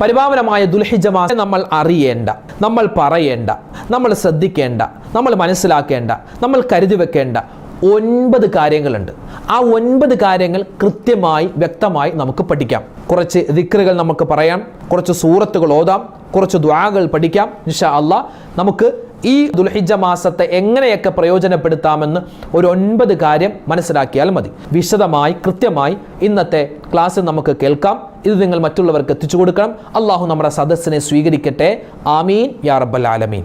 പരിപാവനമായ ദുൽഹിജ മാസം നമ്മൾ അറിയേണ്ട നമ്മൾ പറയേണ്ട നമ്മൾ ശ്രദ്ധിക്കേണ്ട നമ്മൾ മനസ്സിലാക്കേണ്ട നമ്മൾ കരുതി വെക്കേണ്ട ഒൻപത് കാര്യങ്ങളുണ്ട്. ആ ഒൻപത് കാര്യങ്ങൾ കൃത്യമായി വ്യക്തമായി നമുക്ക് പഠിക്കാം. കുറച്ച് ദിക്റുകൾ നമുക്ക് പറയാം കുറച്ച് സൂറത്തുകൾ ഓതാം കുറച്ച് ദ്വാകൾ പഠിക്കാം. നിഷാ അള്ളാ നമുക്ക് ഈ ദുൽഹിജ മാസത്തെ എങ്ങനെയൊക്കെ പ്രയോജനപ്പെടുത്താമെന്ന് ഒരു ഒൻപത് കാര്യം മനസ്സിലാക്കിയാൽ മതി. വിശദമായി കൃത്യമായി ഇന്നത്തെ ക്ലാസ്സിൽ നമുക്ക് കേൾക്കാം. ഇത് നിങ്ങൾ മറ്റുള്ളവർക്ക് എത്തിച്ചു കൊടുക്കണം. അള്ളാഹു നമ്മുടെ സദസ്സിനെ സ്വീകരിക്കട്ടെ. ആമീൻ. യാ റബ്ബൽ ആലമീൻ.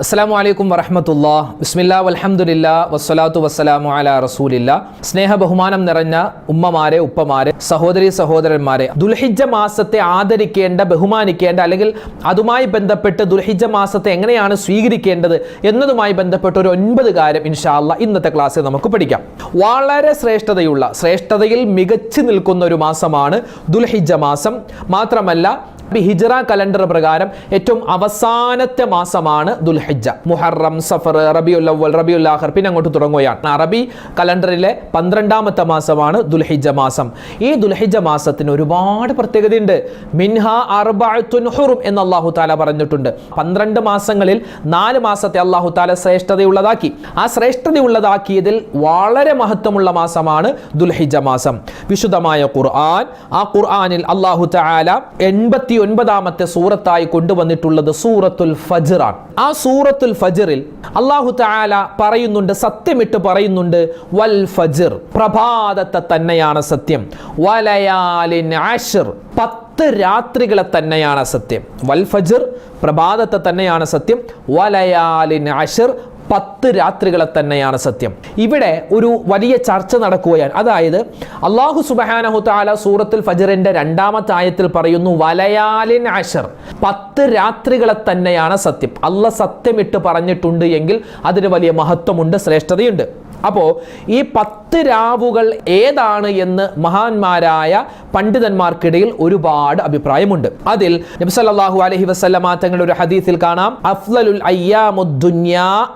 അസ്സാം വലൈക്കും വറഹമത്തുല്ല ബിസ്മില്ലാ വലഹമുല്ല വസ്സലാത്തു വസ്സലാമു അല റസൂലില്ല. സ്നേഹ ബഹുമാനം നിറഞ്ഞ ഉമ്മമാരെ ഉപ്പമാരെ സഹോദരി സഹോദരന്മാരെ. ദുൽഹിജ മാസത്തെ ആദരിക്കേണ്ട ബഹുമാനിക്കേണ്ട അല്ലെങ്കിൽ അതുമായി ബന്ധപ്പെട്ട് ദുൽഹിജ മാസത്തെ എങ്ങനെയാണ് സ്വീകരിക്കേണ്ടത് എന്നതുമായി ബന്ധപ്പെട്ട ഒരു ഒൻപത് കാര്യം ഇൻഷാല്ല ഇന്നത്തെ ക്ലാസ്സിൽ നമുക്ക് പഠിക്കാം. വളരെ ശ്രേഷ്ഠതയുള്ള ശ്രേഷ്ഠതയിൽ മികച്ചു നിൽക്കുന്ന ഒരു മാസമാണ് ദുൽഹിജ മാസം. മാത്രമല്ല ഹിജറ കലണ്ടർ പ്രകാരം ഏറ്റവും അവസാനത്തെ മാസമാണ് ദുൽഹിജ മുഹറം സഫർ റബിയുൽ അവൽ റബിയുൽ ആഖർ പിന്നെ അങ്ങോട്ട് തുടങ്ങുകയാണ്. അറബി കലണ്ടറിലെ പന്ത്രണ്ടാമത്തെ മാസമാണ് ദുൽഹിജ മാസം. ഈ ദുൽഹിജ മാസത്തിന് ഒരുപാട് പ്രത്യേകതയുണ്ട്. മിൻഹ അർബഅത്തുൻ ഹുറും എന്ന് അള്ളാഹു താല പറഞ്ഞിട്ടുണ്ട്. പന്ത്രണ്ട് മാസങ്ങളിൽ നാല് മാസത്തെ അള്ളാഹു താല ശ്രേഷ്ഠതയുള്ളതാക്കി. ആ ശ്രേഷ്ഠതയുള്ളതാക്കിയതിൽ വളരെ മഹത്വമുള്ള മാസമാണ് ദുൽഹിജ മാസം. വിശുദ്ധമായ ഖുർആൻ ആ ഖുർആനിൽ അള്ളാഹു താല എൺപത്തി ഒൻപതാമത്തെ സൂറത്തായി കൊണ്ടുവന്നിട്ടുള്ളത് സൂറത്തുൽ ഫജറാണ്. ആ സൂറത്തുൽ ഫജറിൽ അള്ളാഹു താല പറയുന്നുണ്ട് സത്യമിട്ട് പറയുന്നുണ്ട് വൽ ഫജർ പ്രഭാതത്തെ തന്നെയാണ് സത്യം. വലയാലിൻ ആഷിർ പത്ത് രാത്രികളെ തന്നെയാണ് സത്യം. വൽ ഫജർ പ്രഭാതത്തെ തന്നെയാണ് സത്യം. വലയാലിൻ ആഷിർ പത്ത് രാത്രികളെ തന്നെയാണ് സത്യം. ഇവിടെ ഒരു വലിയ ചർച്ച നടക്കുകയാണ്. അതായത് അള്ളാഹു സുബഹാനഹു താല സൂറത്തുൽ ഫജറിന്റെ രണ്ടാമത്തെ ആയത്തിൽ പറയുന്നു വലയാലിൻ അഷർ പത്ത് രാത്രികളെ തന്നെയാണ് സത്യം. അല്ല സത്യമിട്ട് പറഞ്ഞിട്ടുണ്ട് എങ്കിൽ അതിന് വലിയ മഹത്വമുണ്ട് ശ്രേഷ്ഠതയുണ്ട്. അപ്പോൾ ഈ പത്ത് രാവുകൾ ഏതാണ് എന്ന് മഹാന്മാരായ പണ്ഡിതന്മാർക്കിടയിൽ ഒരുപാട് അഭിപ്രായമുണ്ട്. അതിൽ നബി അലഹി വസല്ലമ തങ്ങളുടെ ഒരു ഹദീസിൽ കാണാം അഫ്ലലുൽ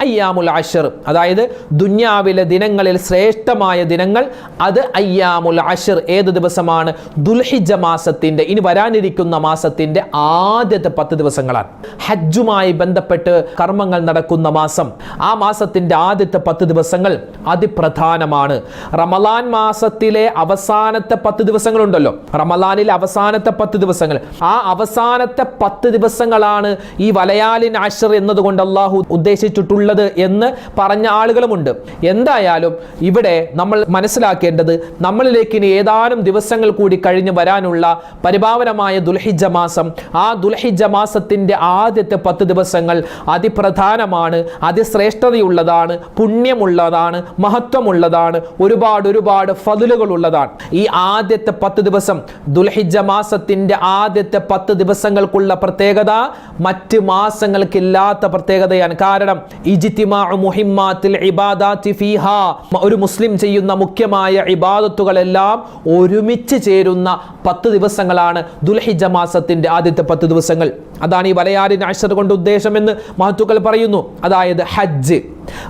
അയ്യാമുൽ അഷർ അതായത് ദുന്യാവിലെ ദിനങ്ങളിൽ ശ്രേഷ്ഠമായ ദിനങ്ങൾ അത് അയ്യാമുൽ അഷർ ഏത് ദിവസമാണ്? ദുൽഹിജ മാസത്തിന്റെ ഇനി വരാനിരിക്കുന്ന മാസത്തിന്റെ ആദ്യത്തെ പത്ത് ദിവസങ്ങളാണ്. ഹജ്ജുമായി ബന്ധപ്പെട്ട് കർമ്മങ്ങൾ നടക്കുന്ന മാസം. ആ മാസത്തിന്റെ ആദ്യത്തെ പത്ത് ദിവസങ്ങൾ അതിപ്രധാനമാണ്. റമലാൻ മാസത്തിലെ അവസാനത്തെ പത്ത് ദിവസങ്ങളുണ്ടല്ലോ. റമലാനിലെ അവസാനത്തെ പത്ത് ദിവസങ്ങൾ. ആ അവസാനത്തെ പത്ത് ദിവസങ്ങളാണ് ഈ വലയാലിൻ ആഷർ എന്നതുകൊണ്ട് അള്ളാഹു ഉദ്ദേശിച്ചിട്ടുള്ളത് എന്ന് പറഞ്ഞ ആളുകളുമുണ്ട്. എന്തായാലും ഇവിടെ നമ്മൾ മനസ്സിലാക്കേണ്ടത് നമ്മളിലേക്ക് ഇനി ഏതാനും ദിവസങ്ങൾ കൂടി കഴിഞ്ഞ് വരാനുള്ള പരിഭാവനമായ ദുൽഹിജ മാസം ആ ദുൽഹിജ മാസത്തിന്റെ ആദ്യത്തെ പത്ത് ദിവസങ്ങൾ അതിപ്രധാനമാണ് അതിശ്രേഷ്ഠതയുള്ളതാണ് പുണ്യമുള്ളതാണ് മഹത്വമുള്ളതാണ്. ഒരുപാട് ഒരുപാട് ഫതിലുകൾ ഉള്ളതാണ് ഈ ആദ്യത്തെ പത്ത് ദിവസം ദുൽഹിജ മാസത്തിന്റെ ആദ്യത്തെ പത്ത് ദിവസങ്ങൾക്കുള്ള പ്രത്യേകത മറ്റ് മാസങ്ങൾക്കില്ലാത്ത പ്രത്യേകതയാണ്. കാരണം ഒരു മുസ്ലിം ചെയ്യുന്ന മുഖ്യമായ ഇബാദത്തുകളെല്ലാം ഒരുമിച്ച് ചേരുന്ന പത്ത് ദിവസങ്ങളാണ് ദുൽഹിജ മാസത്തിന്റെ ആദ്യത്തെ പത്ത് ദിവസങ്ങൾ. അതാണ് ഈ വലയാലിന് അഷർ കൊണ്ട് ഉദ്ദേശമെന്ന് മഹത്തുക്കൾ പറയുന്നു. അതായത് ഹജ്ജ്.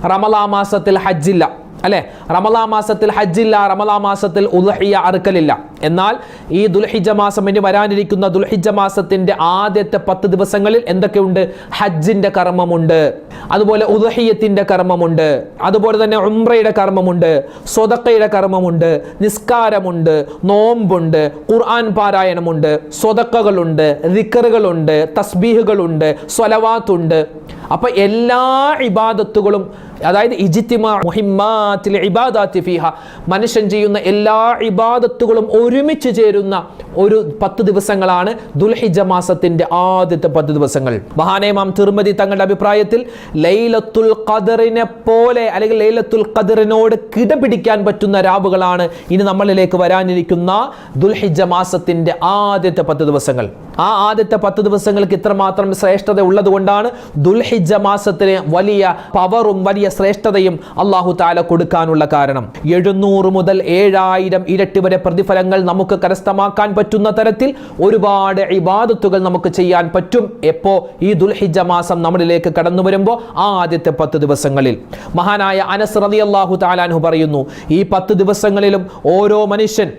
റമലാ മാസത്തിൽ ഹജ്ജില്ല. അല്ലെ? റമലാ മാസത്തിൽ ഹജ്ജില്ല റമലാ മാസത്തിൽ ഉദഹിയ അറുക്കലില്ല. എന്നാൽ ഈ ദുൽഹിജ മാസം ഇനി വരാനിരിക്കുന്ന ദുൽഹിജ മാസത്തിന്റെ ആദ്യത്തെ പത്ത് ദിവസങ്ങളിൽ എന്തൊക്കെയുണ്ട്? ഹജ്ജിന്റെ കർമ്മമുണ്ട് അതുപോലെ ഉദഹിയത്തിന്റെ കർമ്മമുണ്ട് അതുപോലെ തന്നെ ഉംറയുടെ കർമ്മമുണ്ട് സ്വതക്കയുടെ കർമ്മമുണ്ട് നിസ്കാരമുണ്ട് നോമ്പുണ്ട് ഖുർആൻ പാരായണമുണ്ട് സ്വതക്കകളുണ്ട് റിക്കറുകളുണ്ട് തസ്ബീഹുകളുണ്ട് സ്വലവാത്തുണ്ട്. അപ്പൊ എല്ലാ ഇബാദത്തുകളും അതായത് ഇജിത്തിമ മുഹിമ്മാത്തിൽ ഇബാദാത്തി ഫിഹ മനുഷ്യൻ ചെയ്യുന്ന എല്ലാ ഇബാദത്തുകളും ഒരുമിച്ച് ചേരുന്ന ഒരു പത്ത് ദിവസങ്ങളാണ് ദുൽഹിജ മാസത്തിന്റെ ആദ്യത്തെ പത്ത് ദിവസങ്ങൾ. മഹാനേമാം തിരുമതി തങ്ങളുടെ അഭിപ്രായത്തിൽ ലൈലത്തുൽ ഖദറിനെ പോലെ അല്ലെങ്കിൽ ലൈലത്തുൽ ഖദറിനോട് കിടപിടിക്കാൻ പറ്റുന്ന രാവുകളാണ് ഇനി നമ്മളിലേക്ക് വരാനിരിക്കുന്ന ദുൽഹിജ മാസത്തിന്റെ ആദ്യത്തെ പത്ത് ദിവസങ്ങൾ. ആ ആദ്യത്തെ പത്ത് ദിവസങ്ങൾക്ക് ഇത്രമാത്രം ശ്രേഷ്ഠത ഉള്ളത് കൊണ്ടാണ് ദുൽഹിജ മാസത്തിന് വലിയ പവറും വലിയ ശ്രേഷ്ഠതയും അള്ളാഹു താല കൊടുക്കാനുള്ള കാരണം. എഴുന്നൂറ് മുതൽ ഏഴായിരം ഇരട്ടി വരെ പ്രതിഫലങ്ങൾ നമുക്ക് കരസ്ഥമാക്കാൻ പറ്റുന്ന തരത്തിൽ ഒരുപാട് ഇബാദത്തുകൾ നമുക്ക് ചെയ്യാൻ പറ്റും. എപ്പോ? ഈ ദുൽഹിജ മാസം നമ്മളിലേക്ക് കടന്നു വരുമ്പോൾ ആ ആദ്യത്തെ പത്ത് ദിവസങ്ങളിൽ. മഹാനായ അനസ് റതി അള്ളാഹു താലാൻഹു പറയുന്നു ഈ പത്ത് ദിവസങ്ങളിലും ഓരോ മനുഷ്യൻ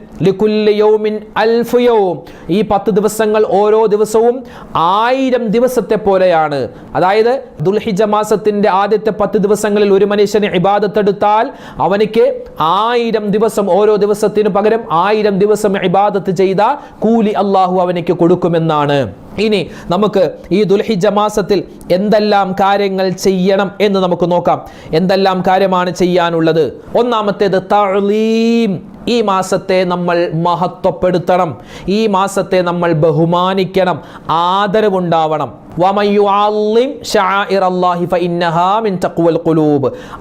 ഈ പത്ത് ദിവസങ്ങൾ ഓരോ ദിവസവും ആയിരം ദിവസത്തെ പോലെയാണ്. അതായത് ദുൽഹിജ മാസത്തിന്റെ ആദ്യത്തെ പത്ത് ദിവസങ്ങളിൽ ഒരു മനുഷ്യന് ഇബാദത്തെടുത്താൽ അവനിക്ക് ആയിരം ദിവസം ഓരോ ദിവസത്തിനു പകരം ആയിരം ദിവസം ഇബാദത്ത് ചെയ്ത കൂലി അള്ളാഹു അവനിക്ക് കൊടുക്കുമെന്നാണ്. ഇനി നമുക്ക് ഈ ദുൽഹിജ മാസത്തിൽ എന്തെല്ലാം കാര്യങ്ങൾ ചെയ്യണം എന്ന് നമുക്ക് നോക്കാം. എന്തെല്ലാം കാര്യമാണ് ചെയ്യാനുള്ളത്? ഒന്നാമത്തേത് തഅലീം. ഈ മാസത്തെ നമ്മൾ മഹത്വപ്പെടുത്തണം. ഈ മാസത്തെ നമ്മൾ ബഹുമാനിക്കണം. ആദരവുണ്ടാവണം.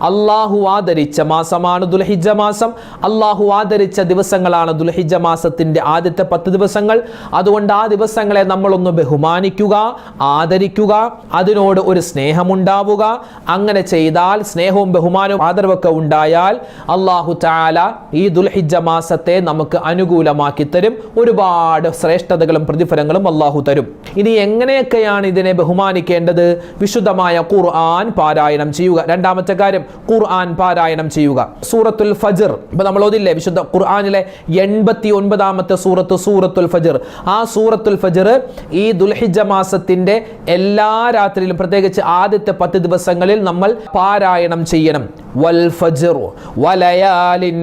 അള്ളാഹു ആദരിച്ച മാസമാണ് ദുൽഹിജ മാസം. അള്ളാഹു ആദരിച്ച ദിവസങ്ങളാണ് ദുൽഹിജ മാസത്തിന്റെ ആദ്യത്തെ പത്ത് ദിവസങ്ങൾ. അതുകൊണ്ട് ആ ദിവസങ്ങളെ നമ്മളൊന്ന് ബഹുമാനിക്കുക ആദരിക്കുക അതിനോട് ഒരു സ്നേഹമുണ്ടാവുക. അങ്ങനെ ചെയ്താൽ സ്നേഹവും ബഹുമാനവും ആദരവൊക്കെ ഉണ്ടായാൽ അള്ളാഹു താല ഈ ദുൽഹിജ മാസത്തെ നമുക്ക് അനുകൂലമാക്കി തരും. ഒരുപാട് ശ്രേഷ്ഠതകളും പ്രതിഫലങ്ങളും അള്ളാഹു തരും. ഇനി എങ്ങനെയൊക്കെയാണ് ഇതിനെ അതിനെ ബഹുമാനിക്കേണ്ടത് വിശുദ്ധമായ ഖുർആൻ പാരായണം ചെയ്യുക. രണ്ടാമത്തെ കാര്യം ഖുർആൻ പാരായണം ചെയ്യുക. സൂറത്തുൽ ഫജർ ഇപ്പൊ നമ്മൾ ഓതില്ലേ? വിശുദ്ധ ഖുർആാനിലെ എൺപത്തി ഒൻപതാമത്തെ സൂറത്ത് സൂറത്തുൽ ഫജർ. ആ സൂറത്തുൽ ഫജർ ഈ ദുൽഹിജ മാസത്തിന്റെ എല്ലാ രാത്രിയിലും പ്രത്യേകിച്ച് ആദ്യത്തെ പത്ത് ദിവസങ്ങളിൽ നമ്മൾ പാരായണം ചെയ്യണം. വൽ ഫജർ വലയാലിൻ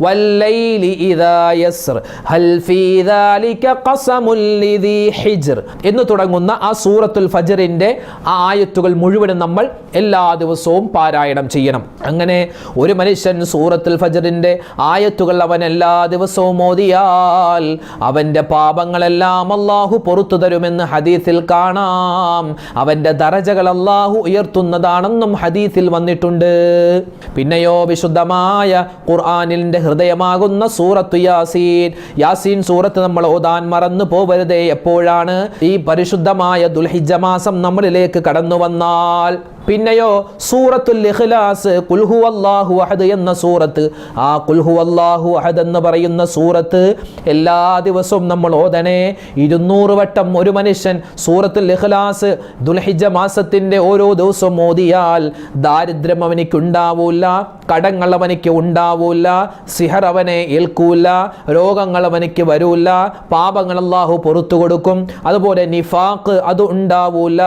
വൽ ഇദാ യസ്ർ. ഹൽ ഫീ ഹിജർ എന്ന് തുടങ്ങുന്ന ആ സൂറത്തുൽ ഫജറിന്റെ ആ ആയത്തുകൾ മുഴുവനും നമ്മൾ എല്ലാ ദിവസവും പാരായണം ചെയ്യണം. അങ്ങനെ ഒരു മനുഷ്യൻ സൂറത്തുൽ ഫജറിന്റെ ആയത്തുകൾ അവൻ എല്ലാ ദിവസവും ഓതിയാൽ അവന്റെ പാപങ്ങളെല്ലാം അള്ളാഹു പുറത്തു തരുമെന്ന് ഹദീസിൽ കാണാം. അവന്റെ ദറജകൾ അള്ളാഹു ഉയർത്തുന്നതാണെന്നും ഹദീസിൽ വന്നിട്ടുണ്ട്. പിന്നെയോ വിശുദ്ധമായ ഖുർആാനിന്റെ ഹൃദയമാകുന്ന സൂറത്ത് യാസീൻ. യാസീൻ സൂറത്ത് നമ്മൾ ഓതാൻ മറന്നു പോവരുതേ എപ്പോഴാണ് ഈ പരിശുദ്ധമായ ദുൽഹിജ മാസം നമ്മളിലേക്ക് കടന്നു വന്നാൽ പിന്നെയോ സൂറത്തുൽ ഇഖ്ലാസ് കുൽഹു അല്ലാഹു അഹദ് എന്ന സൂറത്ത്. ആ കുൽഹു അല്ലാഹു അഹദ് എന്ന് പറയുന്ന സൂറത്ത് എല്ലാ ദിവസവും നമ്മൾ ഓതണേ. ഇരുന്നൂറ് വട്ടം ഒരു മനുഷ്യൻ സൂറത്തുൽ ഇഖ്ലാസ് ദുൽഹിജ മാസത്തിന്റെ ഓരോ ദിവസവും ഓതിയാൽ ദാരിദ്ര്യം അവനിക്ക് ഉണ്ടാവൂല കടങ്ങൾ അവനിക്ക് ഉണ്ടാവൂല സിഹർ അവനെ ഏൽക്കൂല രോഗങ്ങൾ അവനിക്ക് വരൂല പാപങ്ങൾ അള്ളാഹു പുറത്തു കൊടുക്കും. അതുപോലെ നിഫാഖ് അത് ഉണ്ടാവൂല.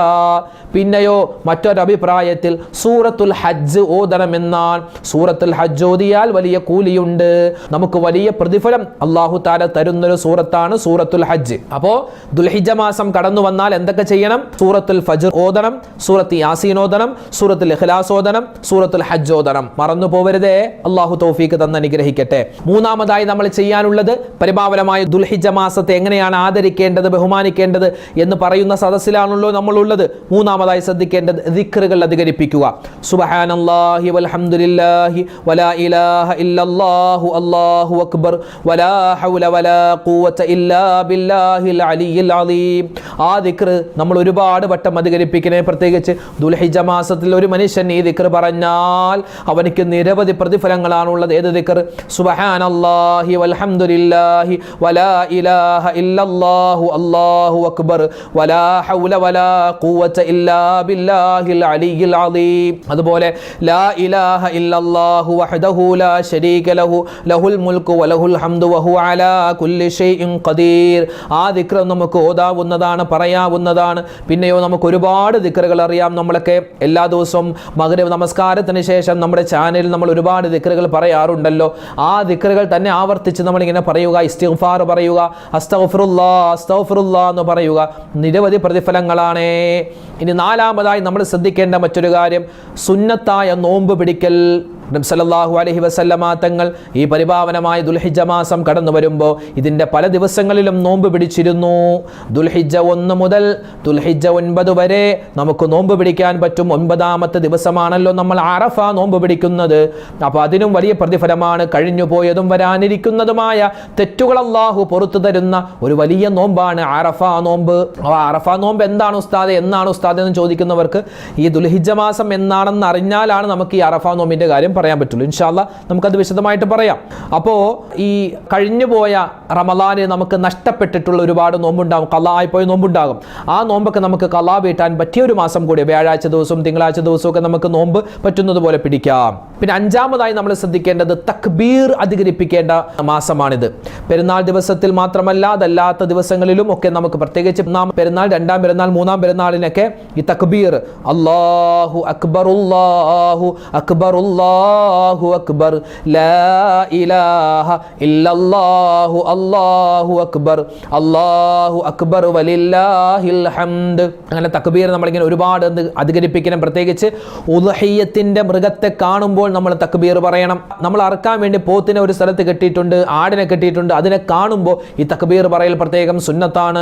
പിന്നെയോ മറ്റൊരു അഭിപ്രായത്തിൽ സൂറത്തുൽ ഹജ്ജ് ഓതണമെന്നാൽ സൂറത്തുൽ ഹജ്ജ് ഓതിയാൽ വലിയ കൂലിയുണ്ട്. നമുക്ക് വലിയ പ്രതിഫലം അള്ളാഹു താല തരുന്നൊരു സൂറത്താണ് സൂറത്തുൽ ഹജ്ജ്. അപ്പോ ദുൽഹിജ മാസം കടന്നു വന്നാൽ എന്തൊക്കെ ചെയ്യണം? സൂറത്തുൽ ഫജ്ർ ഓതണം സൂറത്ത് യാസീൻ ഓതണം സൂറത്തുൽ ഇഖ്ലാസ് ഓതണം സൂറത്തുൽ ഹജ്ജ് ഓതണം. മറന്നു പോവരുതേ. അള്ളാഹു തൗഫീക്ക് തന്ന് അനുഗ്രഹിക്കട്ടെ. മൂന്നാമതായി നമ്മൾ ചെയ്യാനുള്ളത് പരിപാവനമായ ദുൽഹിജ മാസത്തെ എങ്ങനെയാണ് ആദരിക്കേണ്ടത് ബഹുമാനിക്കേണ്ടത് എന്ന് പറയുന്ന സദസ്സിലാണല്ലോ നമ്മളുള്ളത്. മൂന്നാമതായി ശ്രദ്ധിക്കേണ്ടത് ദിക്റുകൾ അധികരിപ്പിക്കുക. സുബഹാനല്ലാഹി വൽഹംദുലില്ലാഹി വലാ ഇലാഹ ഇല്ലല്ലാഹു അല്ലാഹു അക്ബർ. വലാ ഹൗല വലാ ഖുവത ഇല്ലാ ബില്ലാഹിൽ അലീം ആ ദിക്ർ നമ്മൾ ഒരുപാട് വട്ടം അധികരിപ്പിക്കണേ. പ്രത്യേകിച്ച് ദുൽഹിജ മാസത്തിൽ ഒരു മനുഷ്യൻ ഈ ദിക്ർ പറഞ്ഞാൽ അവനിക്ക് നിരവധി പ്രതിഫലങ്ങളാണുള്ളത്. ഏത് ദിക്ർ സുബഹാനല്ലാഹി വൽഹംദുലില്ലാഹി വലാ ഇലാഹ ഇല്ലല്ലാഹു അല്ലാഹു അക്ബർ. വലാ ഹൗല വലാ ഖുവത ഇല്ലാ ബില്ലാഹിൽ അലിയിൽ അലീം അതുപോലെ ലാ ഇലാഹ ഇല്ലല്ലാഹു വഹ്ദഹു ലാ ശരീക ലഹു ലഹുൽ മുൽക്കു വലഹുൽ ഹംദു വഹു അലാ കുല്ലി ഷൈഇൻ ഖദീർ. ആ ദിക്ർ നമുക്ക് ഓതാവുന്നതാണ് പറയാവുന്നതാണ്. പിന്നെയോ നമുക്ക് ഒരുപാട് ദിക്റുകൾ അറിയാം നമ്മളൊക്കെ. എല്ലാ ദിവസവും മകരവ് നമസ്കാരത്തിന് ശേഷം നമ്മുടെ ചാനലിൽ നമ്മൾ ഒരുപാട് ദിക്റുകൾ പറയാറുണ്ടല്ലോ. ആ ദിക്റുകൾ തന്നെ ആവർത്തിച്ച് നമ്മളിങ്ങനെ പറയുക ഇസ്തിഗ്ഫാർ പറയുക അസ്തഗ്ഫിറുല്ലാ അസ്തഗ്ഫിറുല്ലാ എന്ന് പറയുക. നിരവധി പ്രതിഫലങ്ങളാണ്. ഇനി നാലാമതായി നമ്മൾ ശ്രദ്ധിക്കേണ്ട മറ്റൊരു കാര്യം സുന്നത്തായ നോമ്പ് പിടിക്കൽ നബ്സലല്ലാഹു അലഹി വസല്ലമാ തങ്ങൾ ഈ പരിപാവനമായ ദുൽഹിജ മാസം കടന്നു വരുമ്പോൾ ഇതിന്റെ പല ദിവസങ്ങളിലും നോമ്പ് പിടിച്ചിരുന്നു. ദുൽഹിജ ഒന്ന് മുതൽ ദുൽഹിജ ഒൻപത് വരെ നമുക്ക് നോമ്പ് പിടിക്കാൻ പറ്റും. ഒൻപതാമത്തെ ദിവസമാണല്ലോ നമ്മൾ അറഫ നോമ്പ് പിടിക്കുന്നത്. അപ്പോൾ അതിനും വലിയ പ്രതിഫലമാണ് കഴിഞ്ഞു പോയതും വരാനിരിക്കുന്നതുമായ തെറ്റുകൾ അള്ളാഹു പുറത്തു തരുന്ന ഒരു വലിയ നോമ്പാണ് അറഫ നോമ്പ്. അറഫ നോമ്പ് എന്താണ് ഉസ്താദ് എന്നാണ് ഉസ്താദ് എന്ന് ചോദിക്കുന്നവർക്ക് ഈ ദുൽഹിജ മാസം എന്നാണെന്ന് അറിഞ്ഞാലാണ് നമുക്ക് ഈ അറഫ നോമ്പിന്റെ കാര്യം പറയാൻ പറ്റുള്ളൂ. ഇൻഷാല്ല നമുക്കത് വിശദമായിട്ട് പറയാം. അപ്പോൾ ഈ കഴിഞ്ഞു പോയ റമലാന് നമുക്ക് നഷ്ടപ്പെട്ടിട്ടുള്ള ഒരുപാട് നോമ്പുണ്ടാകും. കലായിപ്പോയ പോയ നോമ്പുണ്ടാകും. ആ നോമ്പൊക്കെ നമുക്ക് കലാ വീട്ടാൻ പറ്റിയ ഒരു മാസം കൂടി വ്യാഴാഴ്ച ദിവസവും തിങ്കളാഴ്ച ദിവസവും ഒക്കെ നമുക്ക് നോമ്പ് പറ്റുന്നത് പോലെ പിടിക്കാം. പിന്നെ അഞ്ചാമതായി നമ്മൾ ശ്രദ്ധിക്കേണ്ടത് തക്ബീർ അധികരിപ്പിക്കേണ്ട മാസമാണിത്. പെരുന്നാൾ ദിവസത്തിൽ മാത്രമല്ല അതല്ലാത്ത ദിവസങ്ങളിലും ഒക്കെ നമുക്ക് പ്രത്യേകിച്ച് നാം പെരുന്നാൾ രണ്ടാം പെരുന്നാൾ മൂന്നാം പെരുന്നാളിനൊക്കെ ഈ തക്ബീർ അള്ളാഹു അക്ബർ അല്ലാഹു അക്ബർ അല്ലാഹു അക്ബർ. ഇലാഹ ഇല്ലല്ലാഹു അല്ലാഹു അക്ബർ. അല്ലാഹു അക്ബർ വലില്ലാഹിൽ ഹംദ്. അങ്ങനെ തക്ബീർ നമ്മളിങ്ങനെ ഒരുപാട് അധികരിപ്പിക്കണം. പ്രത്യേകിച്ച് ഉദഹയ്യത്തിന്റെ മൃഗത്തെ കാണുമ്പോൾ നമ്മൾ തക്ബീർ പറയണം. നമ്മൾ അറക്കാൻ വേണ്ടി പോത്തിനെ ഒരു സ്ഥലത്ത് കെട്ടിയിട്ടുണ്ട് ആടിനെ കെട്ടിയിട്ടുണ്ട്. അതിനെ കാണുമ്പോൾ ഈ തക്ബീർ പറയൽ പ്രത്യേകം സുന്നത്താണ്.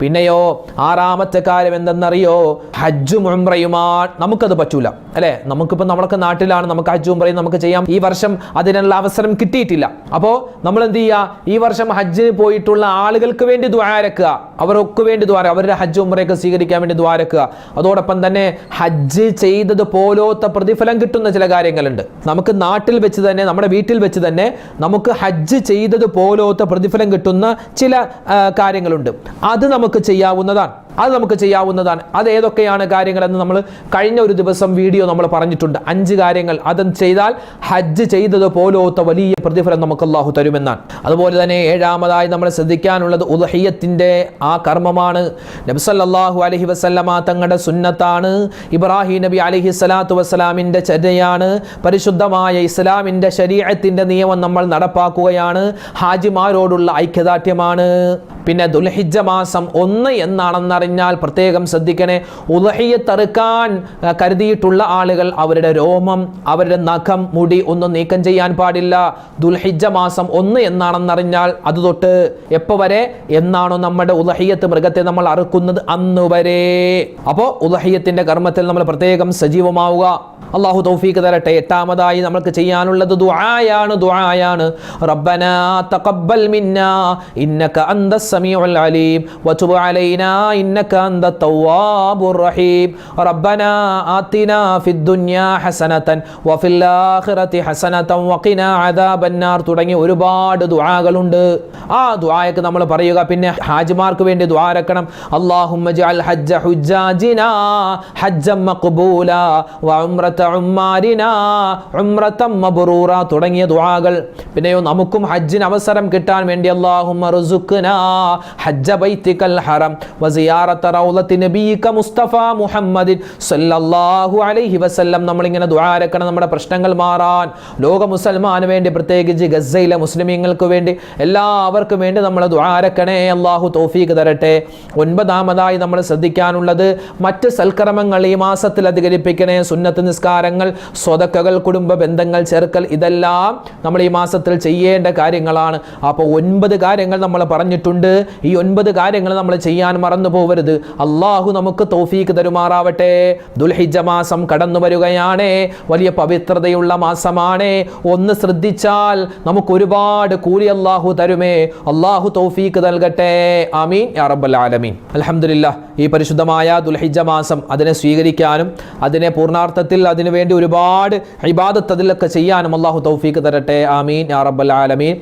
പിന്നെയോ ആറാമത്തെ കാര്യം എന്തെന്നറിയോ? ഹജ്ജും ഉംറയുമാ. നമുക്കത് പറ്റൂല. അല്ലേ? നമുക്കിപ്പോൾ നമ്മളൊക്കെ നാട്ടിലാണ്. നമുക്ക് ഹജ്ജും പറയും നമുക്ക് ചെയ്യാം. ഈ വർഷം അതിനുള്ള അവസരം കിട്ടിയിട്ടില്ല. അപ്പോൾ നമ്മൾ എന്ത് ചെയ്യുക? ഈ വർഷം ഹജ്ജിന് പോയിട്ടുള്ള ആളുകൾക്ക് വേണ്ടി ദ്വാരക്കുക അവർക്ക് വേണ്ടി ദ്വാര അവരുടെ ഹജ്ജും പറയൊക്കെ സ്വീകരിക്കാൻ വേണ്ടി ദ്വാരക്കുക അതോടൊപ്പം തന്നെ ഹജ്ജ് ചെയ്തത് പോലോത്ത പ്രതിഫലം കിട്ടുന്ന ചില കാര്യങ്ങളുണ്ട്. നമുക്ക് നാട്ടിൽ വെച്ച് തന്നെ നമ്മുടെ വീട്ടിൽ വെച്ച് തന്നെ നമുക്ക് ഹജ്ജ് ചെയ്തത് പോലോത്ത പ്രതിഫലം കിട്ടുന്ന ചില കാര്യങ്ങളുണ്ട്. അത് നമുക്ക് ചെയ്യാവുന്നതാണ്. അത് നമുക്ക് ചെയ്യാവുന്നതാണ്. അത് ഏതൊക്കെയാണ് കാര്യങ്ങളെന്ന് നമ്മൾ കഴിഞ്ഞ ഒരു ദിവസം വീഡിയോ നമ്മൾ പറഞ്ഞിട്ടുണ്ട്. അഞ്ച് കാര്യങ്ങൾ. അത് ചെയ്താൽ ഹജ്ജ് ചെയ്തത് പോലോത്ത വലിയ പ്രതിഫലം നമുക്ക് അള്ളാഹു തരുമെന്നാണ്. അതുപോലെ തന്നെ ഏഴാമതായി നമ്മൾ ശ്രദ്ധിക്കാനുള്ളത് ഉദഹയ്യത്തിന്റെ ആ കർമ്മമാണ്. നബ്സല്ലാഹു അലഹി വസല്ലമ തങ്ങളുടെ സുന്നത്താണ്. ഇബ്രാഹിം നബി അലഹി സ്വലാത്തു വസ്സലാമിന്റെ ചര്യയാണ്. പരിശുദ്ധമായ ഇസ്ലാമിന്റെ ശരീരത്തിന്റെ നിയമം നമ്മൾ നടപ്പാക്കുകയാണ്. ഹാജിമാരോടുള്ള ഐക്യദാർഢ്യമാണ്. പിന്നെ ദുൽഹിജ മാസം ഒന്ന് എന്നാണെന്നറിഞ്ഞാൽ പ്രത്യേകം ശ്രദ്ധിക്കണേ. ഉലഹിയെ തറുക്കാൻ കരുതിയിട്ടുള്ള ആളുകൾ അവരുടെ രോമം അവരുടെ നഖം മുടി ഒന്നും നീക്കം ചെയ്യാൻ പാടില്ല. ദുൽഹിജ മാസം ഒന്ന് എന്നാണെന്നറിഞ്ഞാൽ അത് തൊട്ട് എപ്പോൾ വരെ? എന്നാണോ നമ്മുടെ ഉലഹിയത്ത് മൃഗത്തെ നമ്മൾ അറുക്കുന്നത്? അന്ന് വരെ. അപ്പോൾ ഉലഹിയത്തിന്റെ കർമ്മത്തിൽ നമ്മൾ പ്രത്യേകം സജീവമാവുക. അള്ളാഹു തൗഫീക്ക് തരട്ടെ. എട്ടാമതായി നമ്മൾക്ക് ചെയ്യാനുള്ളത് ദുആയാണ്. ദുആയാണ്. റബ്ബനാ തഖബ്ബൽ മിന്നാ ഇന്നക അന്ത സമീഉൽ അലീം. علينا അലൈനാ أنت التواب الرحيم റഹീം. آتنا ആതിനാ الدنيا حسنة ഹസനതൻ വഫിൽ ആഖിറതി ഹസനതൻ വഖിനാ النار തുടങ്ങി ഒരുപാട് ദുആകളുണ്ട്. ആ ദുആയൊക്കെ നമ്മൾ പറയുക പിന്നെ ഹാജിമാർക്ക് വേണ്ടി ദ്വാരക്കണം അല്ലാഹുമ്മ ജഅൽ ഹജ്ജ ഹുജ്ജാജിനാ ഹജ്ജം മഖ്ബൂല ഉംറത ഉമ്മാരിനാ ഉംറതം മബ്റൂറ തുടങ്ങിയ ദുആകൾ. പിന്നെയോ നമുക്കും ഹജ്ജിന് അവസരം കിട്ടാൻ വേണ്ടി അല്ലാഹുമ്മ റുസുഖ്നാ. ഹജ്ജ ബൈത്തിക്കൽ ഹറം വസിയാറത്ത റൗലത്തി നബീക മുസ്തഫ മുഹമ്മദിൻ സല്ലല്ലാഹു അലൈഹി വസല്ലം. നമ്മളിങ്ങനെ ദുആരക്കണം നമ്മുടെ പ്രശ്നങ്ങൾ മാറാൻ. ലോക മുസൽമാന് വേണ്ടി പ്രത്യേകിച്ച് ഗസയിലെ മുസ്ലിമീങ്ങൾക്ക് വേണ്ടി എല്ലാവർക്കും വേണ്ടി നമ്മൾ ദുആരക്കണേ അള്ളാഹു തൗഫീഖ് തരട്ടെ. ഒൻപതാമതായി നമ്മൾ ശ്രദ്ധിക്കാനുള്ളത് മറ്റ് സൽക്കർമ്മങ്ങൾ ഈ മാസത്തിൽ അധികരിപ്പിക്കണേ. സുന്നത്ത് നിസ്കാരങ്ങൾ സ്വതക്കകൾ കുടുംബ ബന്ധങ്ങൾ ചേർക്കൽ ഇതെല്ലാം നമ്മൾ ഈ മാസത്തിൽ ചെയ്യേണ്ട കാര്യങ്ങളാണ്. അപ്പോൾ ഒൻപത് കാര്യങ്ങൾ നമ്മൾ പറഞ്ഞിട്ടുണ്ട്. ഈ ഒൻപത് കാര്യങ്ങൾ നമ്മൾ ചെയ്യാൻ മറന്നു പോകരുത് അള്ളാഹു നമുക്ക് തോഫീക്ക് തരുമാറാവട്ടെ. ദുൽഹിജ മാസം കടന്നു വരികയാണ്. വലിയ പവിത്രതയുള്ള മാസമാണ്. ഒന്ന് ശ്രദ്ധിച്ചാൽ നമുക്ക് ഒരുപാട് കൂലി അള്ളാഹു തരുമേ. അള്ളാഹു തോഫീക്ക് നൽകട്ടെ. ആമീൻ. യാ റബ്ബൽ ആലമീൻ. അൽഹംദുലില്ലാ ഈ പരിശുദ്ധമായ ദുൽഹിജ മാസം അതിനെ സ്വീകരിക്കാനും അതിനെ പൂർണാർത്ഥത്തിൽ അതിനു വേണ്ടി ഒരുപാട് ഇബാദത്ത് അതിലൊക്കെ ചെയ്യാനും അള്ളാഹു തൗഫീഖ് തരട്ടെ. ആമീൻ. യാ റബ്ബൽ ആലമീൻ.